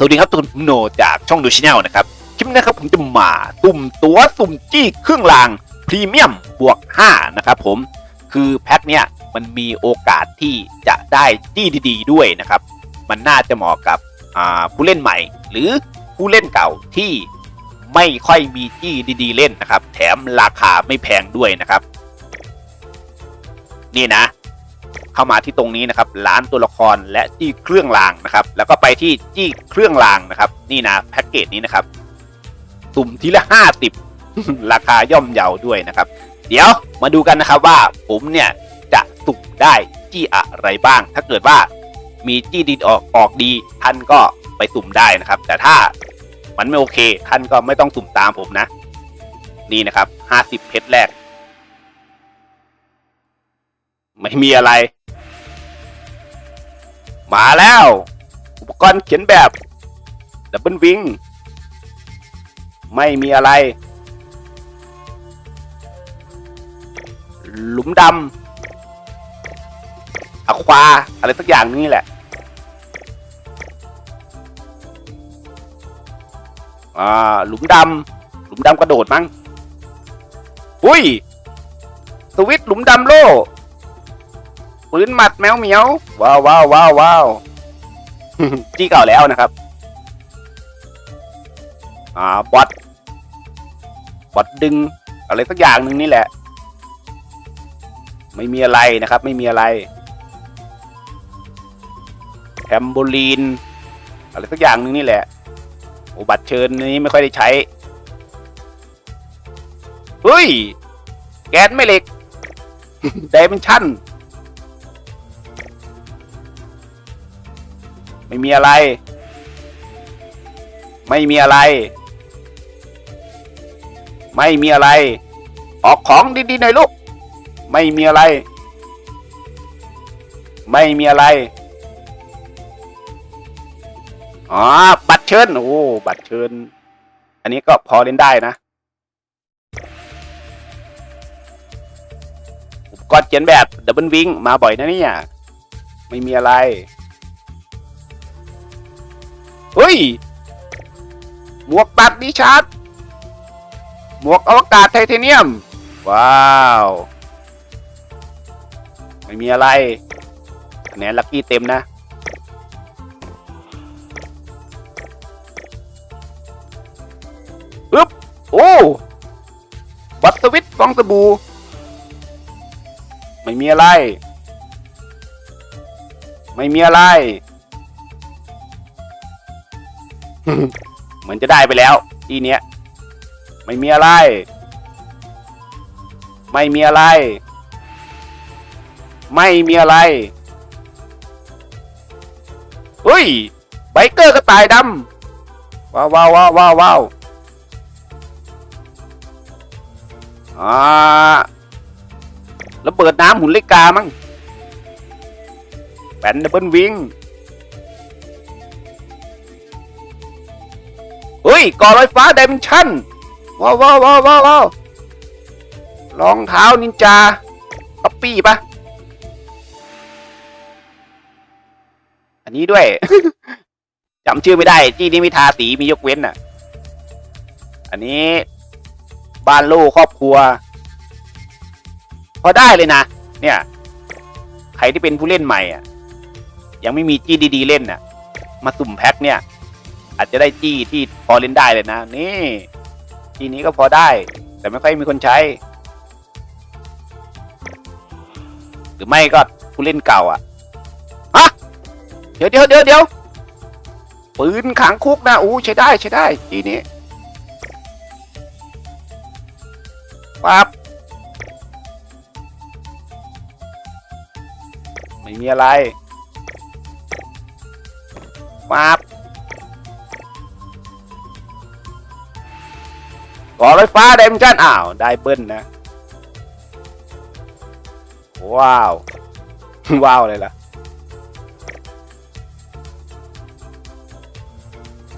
สวัสดีครับตุนโนจากช่องดูชแนลนะครับ คลิปนี้ครับผมจะมาตุ่มตัวสุ่มจี้เครื่องรางพรีเมียมบวก 5 นะครับผม คือแพ็คเนี้ยมันมีโอกาสที่จะได้จี้ดี ๆ ด้วยนะครับ มันน่าจะเหมาะกับผู้เล่นใหม่ หรือผู้เล่นเก่าที่ไม่ค่อยมีจี้ดีๆ เล่นนะครับ แถมราคาไม่แพงด้วยนะครับ นี่นะ เข้ามาที่ตรงนี้นะครับร้านตัวละครและจี้เครื่องรางนะครับ แล้วก็ไปที่จี้เครื่องรางนะครับ นี่นะแพ็กเกจนี้นะครับสุ่มทีละห้าสิบราคาย่อมเยาด้วยนะครับ เดี๋ยวมาดูกันนะครับว่าผมเนี่ยจะสุ่มได้จี้อะไรบ้าง ถ้าเกิดว่ามีจี้ดีออกออกดีท่านก็ไปสุ่มได้นะครับ แต่ถ้ามันไม่โอเคท่านก็ไม่ต้องสุ่มตามผมนะ นี่นะครับห้าสิบเพชรแรก ไม่มีอะไร มาแล้ว อุปกรณ์เขียนแบบดับเบิลวิงไม่มีอะไร หลุมดำอะควา อะไรสักอย่างนี่แหละ อ่า หลุมดำหลุมดำกระโดดมั้ง อุ้ย สวิตหลุมดำโล ปืนหมัดแมวเหมียว ว้าวว้าวว้าวว้าวจี้เก่าแล้วนะครับ อ่าบอทบอทดึง อะไรสักอย่างหนึ่งนี่แหละ ไม่มีอะไรนะครับ ไม่มีอะไรแทมโบลีน อะไรสักอย่างหนึ่งนี่แหละโอ้บัตรเชิญนี้ไม่ค่อยได้ใช้ เฮ้ย แก๊สไม่เหล็ก ไดเมนชั่น ไม่มีอะไร ไม่มีอะไร ไม่มีอะไร ออกของดีๆหน่อยลูก ไม่มีอะไร ไม่มีอะไร อ๋อ บัตรเชิญ โอ้ บัตรเชิญ อันนี้ก็พอเล่นได้นะ อุปกรณ์เขียนแบบดับเบิลวิงมาบ่อยนะเนี่ย ไม่มีอะไร เฮ้ย หมวกตัดดิชาร์ดหมวกอวกาศไทเทเนียม ว้าว ไม่มีอะไรคะแนนลัคกี้เต็มนะ ปึ๊บ โอ้ บัตรสวิตฟองสบู่ ไม่มีอะไร ไม่มีอะไร เหมือนจะได้ไปแล้ว ทีเนี้ย ไม่มีอะไร ไม่มีอะไร ไม่มีอะไรเฮ้ยไบเกอร์กระต่ายดำว้าวว้าวว้าวว้าวว้าวอ่าระเบิดน้ำหุ่นเล็กกามั้งแบนดับเบิลวิง เฮ้ยก่อลอยฟ้าไดเมนชั่นว้าวว้าวว้าวว้าวว้าวรองเท้านินจาป๊อปปี้ปะอันนี้ด้วย จำชื่อไม่ได้จี้นี่มีทาสีมียกเว้นอะ อันนี้ บ้านลูกครอบครัว พอได้เลยนะ เนี่ย ใครที่เป็นผู้เล่นใหม่อะ ยังไม่มีจี้ดีๆเล่นน่ะ มาสุ่มแพ็คเนี่ย อาจจะได้จี้ที่พอเล่นได้เลยนะ นี่จี้นี้ก็พอได้ แต่ไม่ค่อยมีคนใช้ หรือไม่ก็ผู้เล่นเก่าอะฮะเดี๋ยวเดี๋ยวเดี๋ยวเดี๋ยวปืนขังคุกนะอู้ใช้ได้ใช้ได้จี้นี้ปั๊บไม่มีอะไรปั๊บ ก่อไฟฟ้าไดเมนชั่นอ้าว ได้เบิ้ลนะ ว้าว ว้าวเลยล่ะ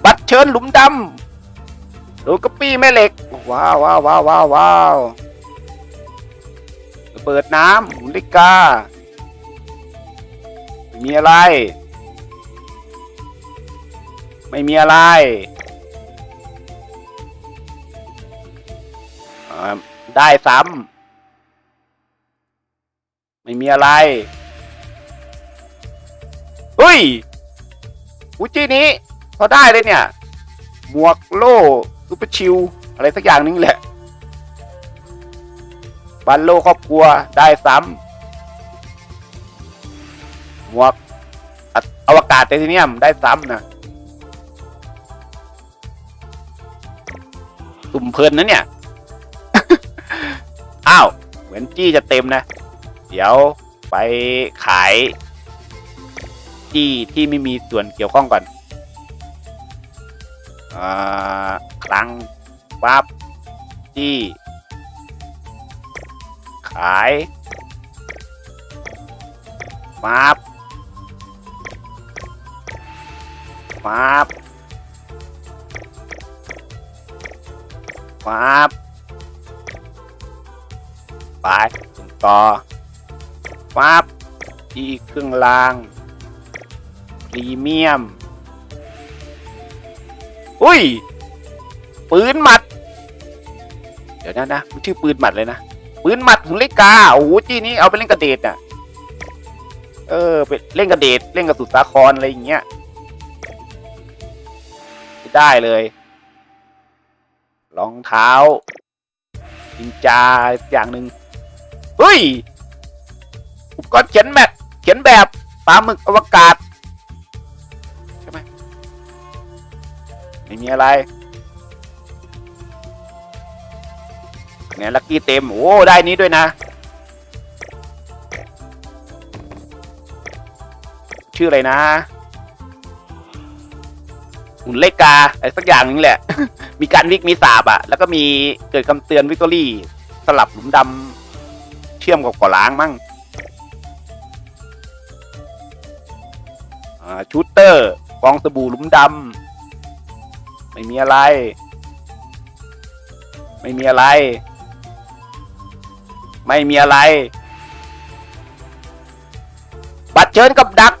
บัตรเชิญหลุมดำดูกระปี้แม่เหล็ก ว้าวว้าวว้าวว้าวว้าวเปิดน้ำหุลิกา มีอะไร ไม่มีอะไร ได้ซ้ำไม่มีอะไรเฮ้ยอุจินี้พอได้เลยเนี่ย หมวกโล่ซูเปอร์ชิลอะไรสักอย่างนึงแหละบันโลครอบครัวได้ซ้ำหมวกอวกาศไทเทเนียมได้ซ้ำนะตุ่มเพลินนะเนี่ย อ้าว เหมือนจี้จะเต็มนะ เดี๋ยวไปขายจี้ที่ไม่มีส่วนเกี่ยวข้องก่อนอ่าคลังปั๊บจี้ขายมาบมาบมาบ ไปส่งต่อมาบที่เครื่องรางพรีเมียม อุ้ย ปืนหมัด เดี๋ยวนะนะมันชื่อปืนหมัดเลยนะ ปืนหมัดหุ่นเล็กกา โอ้โหจีนี้เอาไปเล่นกระเดดน่ะ เออไปเล่นกระเดดเล่นกับสุดสาครอะไรอย่างเงี้ยได้เลยรองเท้าจินจาอย่างหนึ่ง เฮ้ยอุปกรณ์เขียนแบบเขียนแบบปลาหมึกอวกาศใช่ไหมไม่มีอะไรเนี่ยลักกี้เต็ม โอ้ ได้นี้ด้วยนะ ชื่ออะไรนะหุ่นเลกกาอะไรสักอย่างนึงแหละ มีการวิกมีสาบอะแล้วก็มีเกิดคำเตือนวิกตอรี่ สลับหลุมดำ เชื่อมกับก่อล้างมั่งชูตเตอร์ฟองสบู่หลุมดำไม่มีอะไร ไม่มีอะไร ไม่มีอะไร บัตรเชิญกับดัก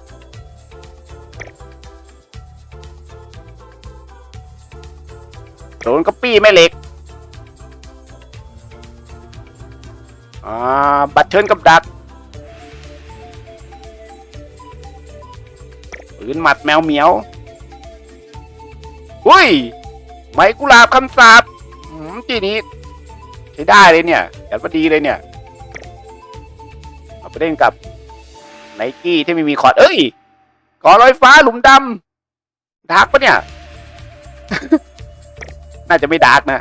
โดนก็ปี้แม่เหล็ก อ่าบัตรเชิญกับดักปืนหมัดแมวเหมียวอุ้ยไม้กุหลาบคำสาบอืมจีนี้ ใช้ได้เลยเนี่ยจัดว่าดีเลยเนี่ย เอาไปเล่นกับไนกี้ที่ไม่มีคอร์ดเอ้ยก่อลอยฟ้าหลุมดำดาร์กปะเนี่ย น่าจะไม่ดาร์กนะ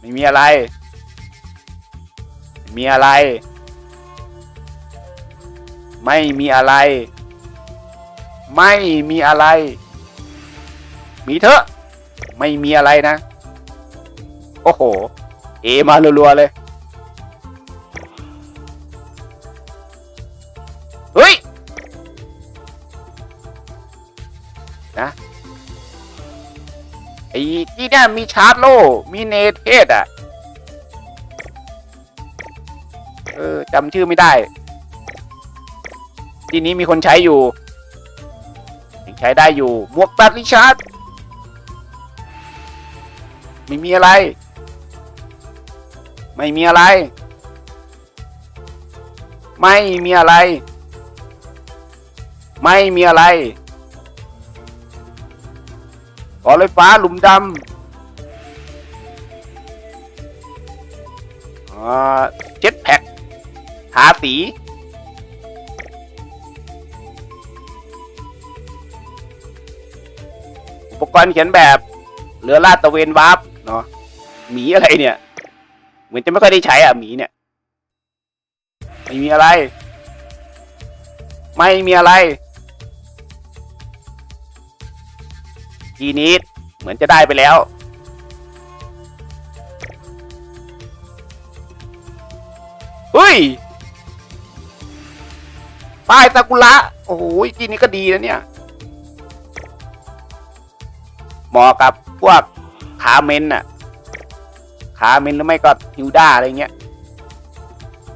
ไม่มีอะไรไมีอะไร ไม่มีอะไร ไม่มีอะไร มีเถอะไม่มีอะไรนะ โอ้โห เอมารัวๆเลย เฮ้ย นะไอ้ที่เนี่ยมีชาร์จโลมีเนเทสอะ ออจำชื่อไม่ได้ ทีนี้มีคนใช้อยู่ยังใช้ได้อยู่หมวกแบตริชาร์ดไม่มีอะไร ไม่มีอะไร ไม่มีอะไร ไม่มีอะไรก่อไฟฟ้าหลุมดำอ่าเจ็ตแพ็ก ทาสี อุปกรณ์เขียนแบบเรือลาดตะเวนวาร์ปเนาะหมีอะไรเนี่ย เหมือนจะไม่ค่อยได้ใช้อะหมีเนี่ย ไม่มีอะไร ไม่มีอะไรทีนี้เหมือนจะได้ไปแล้วเฮ้ย ป้ายซากุระโอ้โหทีนี้ก็ดีนะเนี่ยเหมาะกับพวกขาเมนน่ะขาเมนหรือไม่ก็ฮิวด้าอะไรเงี้ย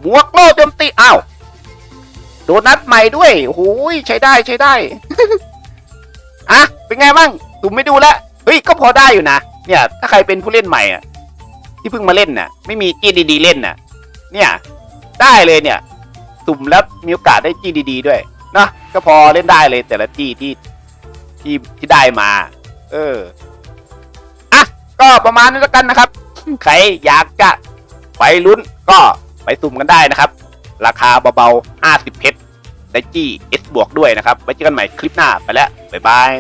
หมวกโล่โจมตีอ้าวโดนัทใหม่ด้วยโอ้โหใช้ได้ใช้ได้เป็นไงบ้างตุ่มไม่ดูแล้วเฮ้ยก็พอได้อยู่นะเนี่ย ถ้าใครเป็นผู้เล่นใหม่อะที่เพิ่งมาเล่นน่ะ ไม่มีจี้ดีๆเล่นน่ะ เนี่ย ได้เลยเนี่ย ตุ่มแล้วมีโอกาสได้จี้ดีๆด้วยนะก็พอเล่นได้เลยแต่ละจี้ที่ที่ที่ได้มา เอออะก็ประมาณนี้แล้วกันนะครับ ใครอยากจะไปลุ้นก็ไปสุ่มกันได้นะครับ ราคาเบาๆ50เพชรได้จี้ S บวกด้วยนะครับ ไว้เจอกันใหม่คลิปหน้าไปแล้ว บ๊ายบาย